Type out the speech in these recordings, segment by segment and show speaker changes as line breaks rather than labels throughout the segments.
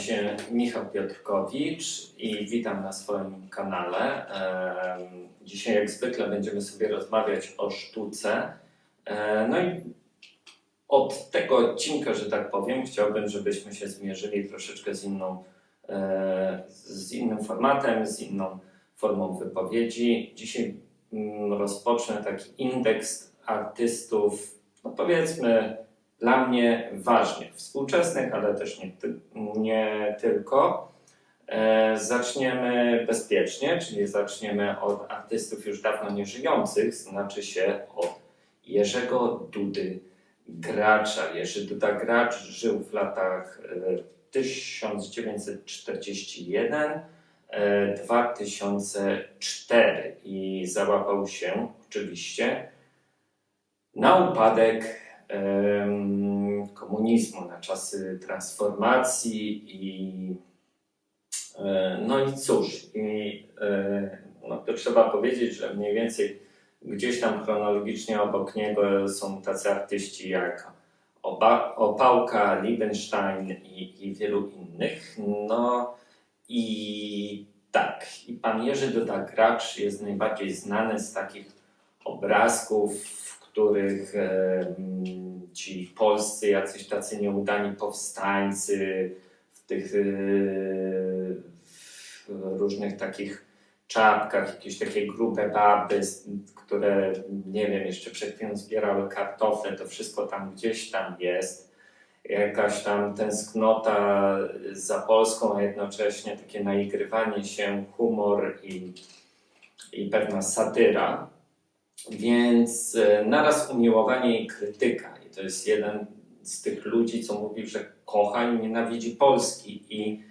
Się Michał Piotrkowicz i witam na swoim kanale. Dzisiaj, jak zwykle, będziemy sobie rozmawiać o sztuce. E, No i od tego odcinka, że tak powiem, chciałbym, żebyśmy się zmierzyli troszeczkę z inną, e, z innym formatem, z inną formą wypowiedzi. Dzisiaj mm, rozpocznę taki indeks artystów, no powiedzmy, dla mnie ważnych, współczesnych, ale też nie, nie tylko. E, zaczniemy bezpiecznie, czyli zaczniemy od artystów już dawno nieżyjących, znaczy się od Jerzego Dudy Gracza. Jerzy Duda Gracz żył w latach e, 1941 e, 2004 i załapał się oczywiście na upadek komunizmu, na czasy transformacji i e, no i cóż, i e, no to trzeba powiedzieć, że mniej więcej gdzieś tam chronologicznie obok niego są tacy artyści jak Oba, Opałka, Liebenstein i, i wielu innych. No i tak, i pan Jerzy Duda Gracz jest najbardziej znany z takich obrazków, których em, ci polscy jacyś tacy nieudani powstańcy w tych e, różnych takich czapkach, jakieś takie grube baby, które nie wiem, jeszcze przed chwilą zbierały kartofle, to wszystko tam gdzieś tam jest. Jakaś tam tęsknota za Polską, a jednocześnie takie naigrywanie się, humor i, i pewna satyra. Więc e, naraz umiłowanie i krytyka. I to jest jeden z tych ludzi, co mówi, że kocha i nienawidzi Polski. I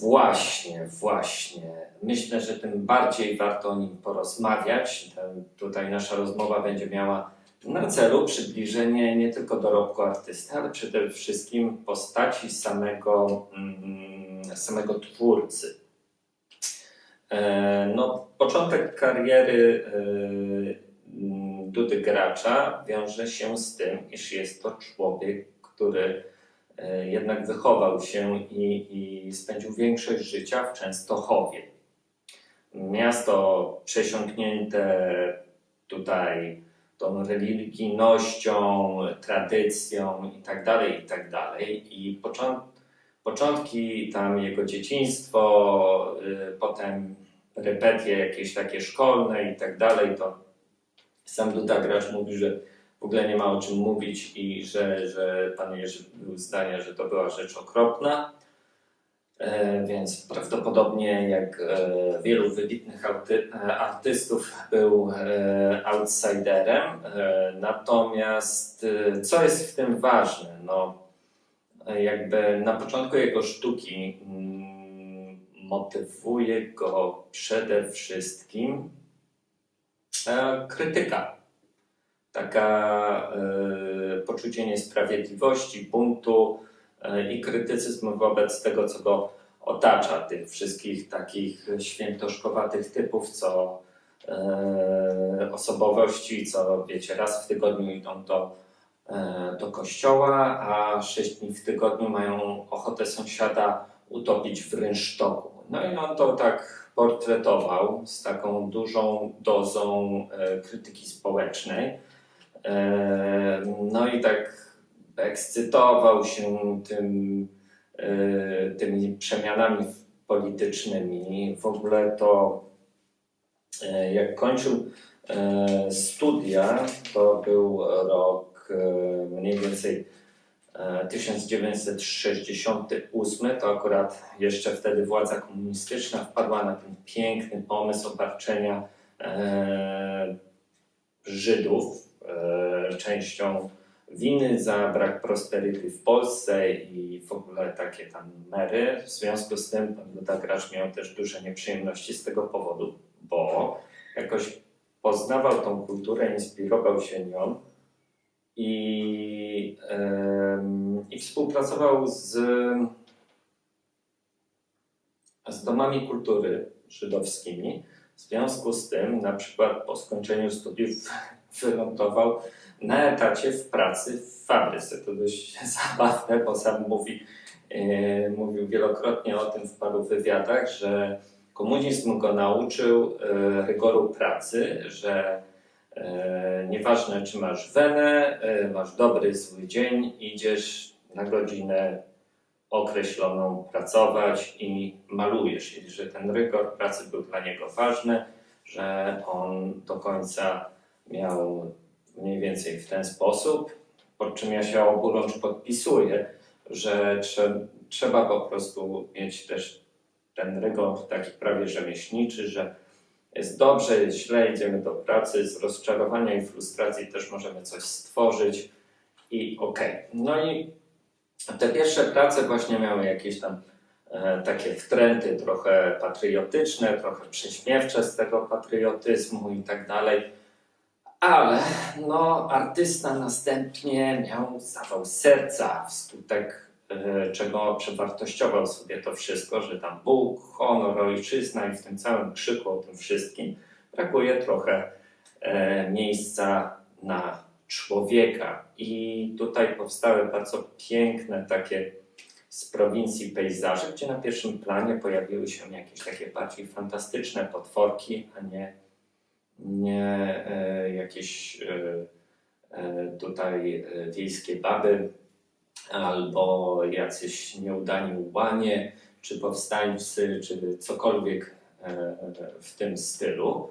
właśnie, właśnie. Myślę, że tym bardziej warto o nim porozmawiać. Ten, tutaj nasza rozmowa będzie miała na celu przybliżenie nie tylko dorobku artysty, ale przede wszystkim postaci samego, mm, samego twórcy. E, No, początek kariery e, Dudy Gracza wiąże się z tym, iż jest to człowiek, który e, jednak wychował się i, i spędził większość życia w Częstochowie. Miasto przesiąknięte tutaj tą religijnością, tradycją i tak dalej, i tak począt, początki tam jego dzieciństwo, potem repetie jakieś takie szkolne i tak dalej, to sam Duda Gracz mówi, że w ogóle nie ma o czym mówić i że, że pan Jerzy był zdania, że to była rzecz okropna. E, Więc prawdopodobnie, jak e, wielu wybitnych auty, e, artystów, był e, outsiderem. E, Natomiast e, co jest w tym ważne? No, jakby na początku jego sztuki mm, motywuje go przede wszystkim e, krytyka. Taka e, poczucie niesprawiedliwości, buntu e, i krytycyzm wobec tego, co go otacza, tych wszystkich takich świętoszkowatych typów, co osobowości, co wiecie, raz w tygodniu idą do, do kościoła, a sześć dni w tygodniu mają ochotę sąsiada utopić w rynsztoku. No i on to tak portretował z taką dużą dozą e, krytyki społecznej. E, No i tak ekscytował się tym, e, tymi przemianami politycznymi. W ogóle to jak kończył studia, to był rok mniej więcej 1968, to akurat jeszcze wtedy władza komunistyczna wpadła na ten piękny pomysł obarczenia e, Żydów e, częścią winy za brak prosperity w Polsce i w ogóle takie tam mery. W związku z tym pan Duda miał też duże nieprzyjemności z tego powodu, bo jakoś poznawał tą kulturę, inspirował się nią i, i współpracował z, z domami kultury żydowskimi. W związku z tym, na przykład po skończeniu studiów wylądował na etacie w pracy w fabryce. To dość zabawne, bo sam mówi, e, mówił wielokrotnie o tym w paru wywiadach, że komunizm go nauczył e, rygoru pracy, że nieważne czy masz wenę, e, masz dobry, zły dzień, idziesz na godzinę określoną pracować i malujesz. I że ten rygor pracy był dla niego ważny, że on do końca miał mniej więcej w ten sposób, pod czym ja się oburącz podpisuję, że trze, trzeba po prostu mieć też ten rygor taki prawie rzemieślniczy, że jest dobrze, jest źle, idziemy do pracy, z rozczarowania i frustracji też możemy coś stworzyć i okej. No i te pierwsze prace właśnie miały jakieś tam e, takie wtręty trochę patriotyczne, trochę prześmiewcze z tego patriotyzmu i tak dalej. Ale no, artysta następnie miał zawał serca wskutek czego przewartościował sobie to wszystko, że tam Bóg, honor, ojczyzna i w tym całym krzyku o tym wszystkim brakuje trochę e, miejsca na człowieka. I tutaj powstały bardzo piękne takie z prowincji pejzaże, gdzie na pierwszym planie pojawiły się jakieś takie bardziej fantastyczne potworki, a nie, nie e, jakieś e, e, tutaj e, wiejskie baby albo jacyś nieudani łanie, czy powstańcy, czy cokolwiek e, w tym stylu.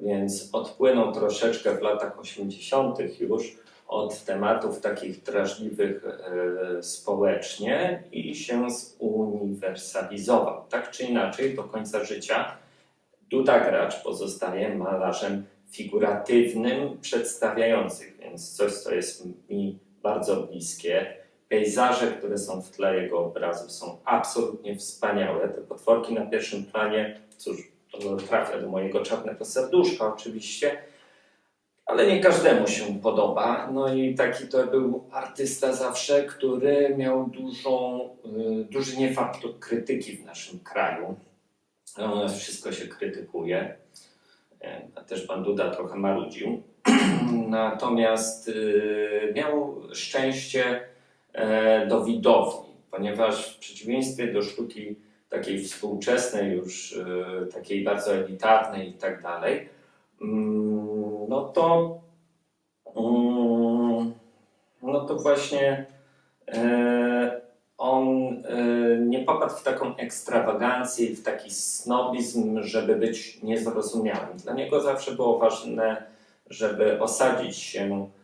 Więc odpłynął troszeczkę w latach 80. już od tematów takich drażliwych e, społecznie i się zuniwersalizował. Tak czy inaczej, do końca życia Duda Gracz pozostaje malarzem figuratywnym, przedstawiającym, więc coś, co jest mi bardzo bliskie. Pejzaże, które są w tle jego obrazów, są absolutnie wspaniałe. Te potworki na pierwszym planie, cóż, trafia do mojego czarnego serduszka oczywiście, ale nie każdemu się podoba. No i taki to był artysta zawsze, który miał dużą, y, duży niefakt krytyki w naszym kraju. No, U nas wszystko się krytykuje. E, A też pan Duda trochę marudził. Natomiast y, miał szczęście e, do widowni, ponieważ w przeciwieństwie do sztuki takiej współczesnej, już y, takiej bardzo elitarnej i tak dalej, mm, no to mm, no to właśnie e, on e, nie popadł w taką ekstrawagancję w taki snobizm, żeby być niezrozumiałym. Dla niego zawsze było ważne, żeby osadzić się e,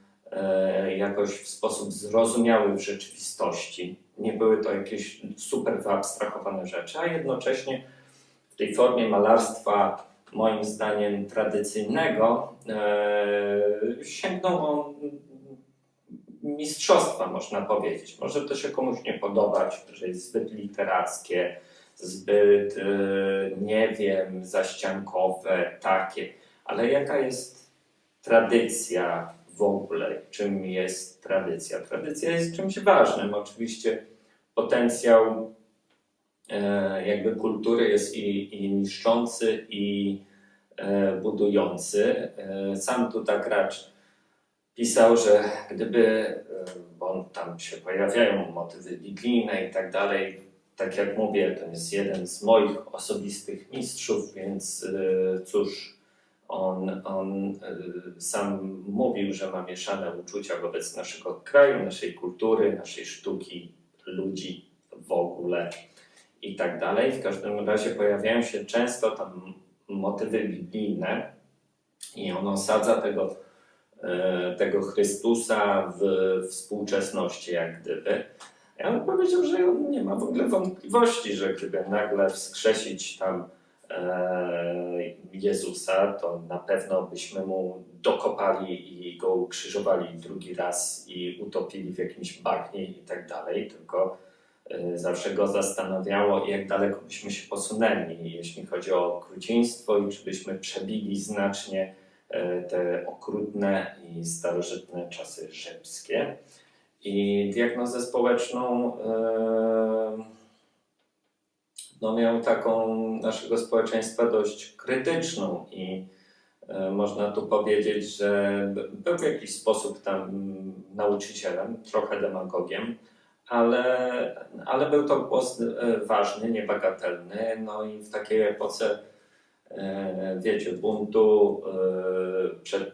jakoś w sposób zrozumiały w rzeczywistości. Nie były to jakieś super wyabstrahowane rzeczy, a jednocześnie w tej formie malarstwa, moim zdaniem tradycyjnego, e, sięgnął on mistrzostwa, można powiedzieć. Może to się komuś nie podobać, że jest zbyt literackie, zbyt, e, nie wiem, zaściankowe, takie, ale jaka jest tradycja w ogóle? Czym jest tradycja? Tradycja jest czymś ważnym. Oczywiście potencjał e, jakby kultury jest i, i niszczący, i e, budujący. E, sam tu tak pisał, że gdyby, e, bo tam się pojawiają motywy biblijne i tak dalej, tak jak mówię, to jest jeden z moich osobistych mistrzów, więc e, cóż, on, on e, sam mówił, że ma mieszane uczucia wobec naszego kraju, naszej kultury, naszej sztuki, ludzi w ogóle i tak dalej. W każdym razie pojawiają się często tam motywy biblijne i on osadza tego e, tego Chrystusa w współczesności, jak gdyby. Ja bym powiedział, że on nie ma w ogóle wątpliwości, że gdyby nagle wskrzesić tam Jezusa, to na pewno byśmy mu dokopali i go ukrzyżowali drugi raz i utopili w jakimś bagnie i tak dalej, tylko e, zawsze go zastanawiało, jak daleko byśmy się posunęli, jeśli chodzi o okrucieństwo i czy byśmy przebili znacznie e, te okrutne i starożytne czasy rzymskie. I diagnozę społeczną e, no, miał taką naszego społeczeństwa dość krytyczną i e, można tu powiedzieć, że był w jakiś sposób tam nauczycielem, trochę demagogiem, ale, ale był to głos e, ważny, niebagatelny. No i w takiej epoce, e, wiecie, buntu przed, e,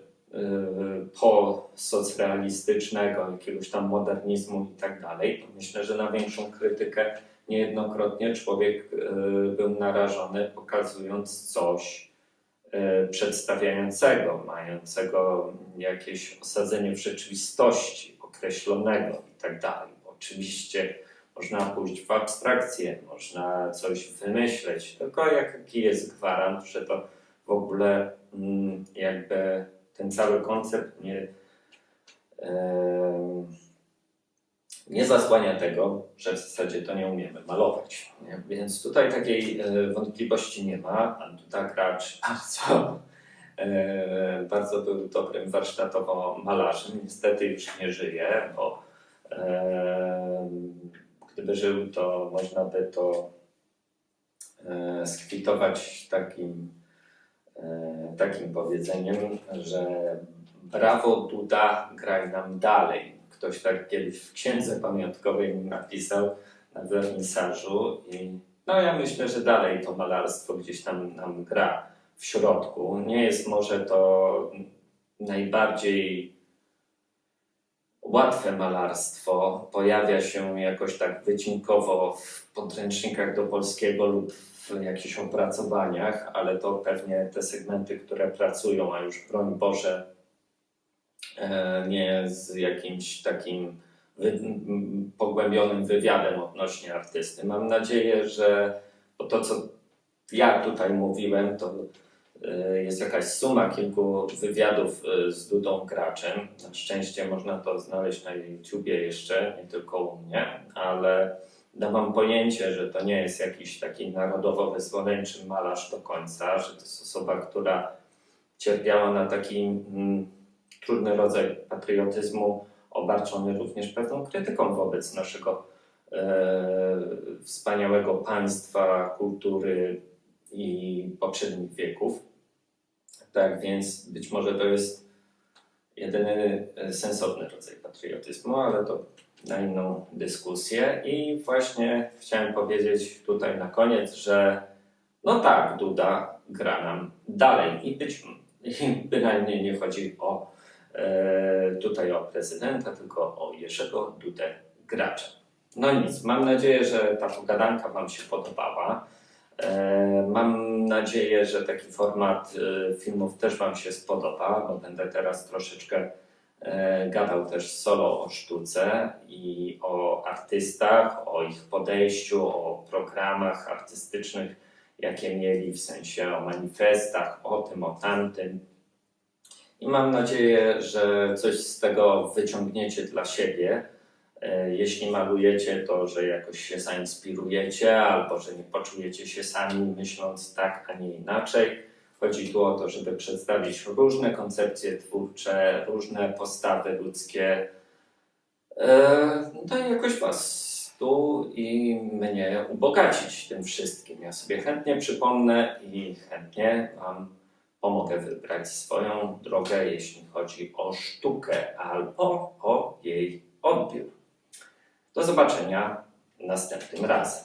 posocrealistycznego, jakiegoś tam modernizmu i tak dalej, myślę, że na większą krytykę niejednokrotnie człowiek e, był narażony, pokazując coś e, przedstawiającego, mającego jakieś osadzenie w rzeczywistości określonego i tak. Oczywiście można pójść w abstrakcję, można coś wymyśleć, tylko jaki jest gwarant, że to w ogóle mm, jakby ten cały koncept nie, em, nie zasłania tego, że w zasadzie to nie umiemy malować. Nie? Więc tutaj takiej e, wątpliwości nie ma. Pan Duda Gracz bardzo, e, bardzo był dobrym warsztatowo malarzem. Niestety już nie żyje, bo e, gdyby żył, to można by to skwitować takim, takim powiedzeniem, że brawo Duda, graj nam dalej. Ktoś tak kiedyś w księdze pamiątkowej mi napisał na wernisażu i no ja myślę, że dalej to malarstwo gdzieś tam nam gra w środku. Nie jest może to najbardziej łatwe malarstwo. Pojawia się jakoś tak wycinkowo w podręcznikach do polskiego lub w jakichś opracowaniach, ale to pewnie te segmenty, które pracują, a już broń Boże, nie z jakimś takim wy, pogłębionym wywiadem odnośnie artysty. Mam nadzieję, że to, co ja tutaj mówiłem, to e, jest jakaś suma kilku wywiadów e, z Dudą Graczem. Na szczęście można to znaleźć na YouTubie jeszcze, nie tylko u mnie, ale dawam pojęcie, że to nie jest jakiś taki narodowo-wyzwoleńczy malarz do końca, że to jest osoba, która cierpiała na taki mm, trudny rodzaj patriotyzmu, obarczony również pewną krytyką wobec naszego e, wspaniałego państwa, kultury i poprzednich wieków. Tak więc być może to jest jedyny e, sensowny rodzaj patriotyzmu, ale to na inną dyskusję. I właśnie chciałem powiedzieć tutaj na koniec, że no tak, Duda gra nam dalej i być i bynajmniej nie chodzi o tutaj o prezydenta, tylko o Jerzego Dudę Gracza. No nic, mam nadzieję, że ta pogadanka Wam się podobała. E, Mam nadzieję, że taki format e, filmów też Wam się spodoba, bo będę teraz troszeczkę e, gadał też solo o sztuce i o artystach, o ich podejściu, o programach artystycznych, jakie mieli, w sensie o manifestach, o tym, o tamtym. I mam nadzieję, że coś z tego wyciągniecie dla siebie. E, Jeśli malujecie, to że jakoś się zainspirujecie, albo że nie poczujecie się sami myśląc tak, a nie inaczej. Chodzi tu o to, żeby przedstawić różne koncepcje twórcze, różne postawy ludzkie. E, No i jakoś Was tu i mnie ubogacić tym wszystkim. Ja sobie chętnie przypomnę i chętnie Wam pomogę wybrać swoją drogę, jeśli chodzi o sztukę albo o jej odbiór. Do zobaczenia następnym razem.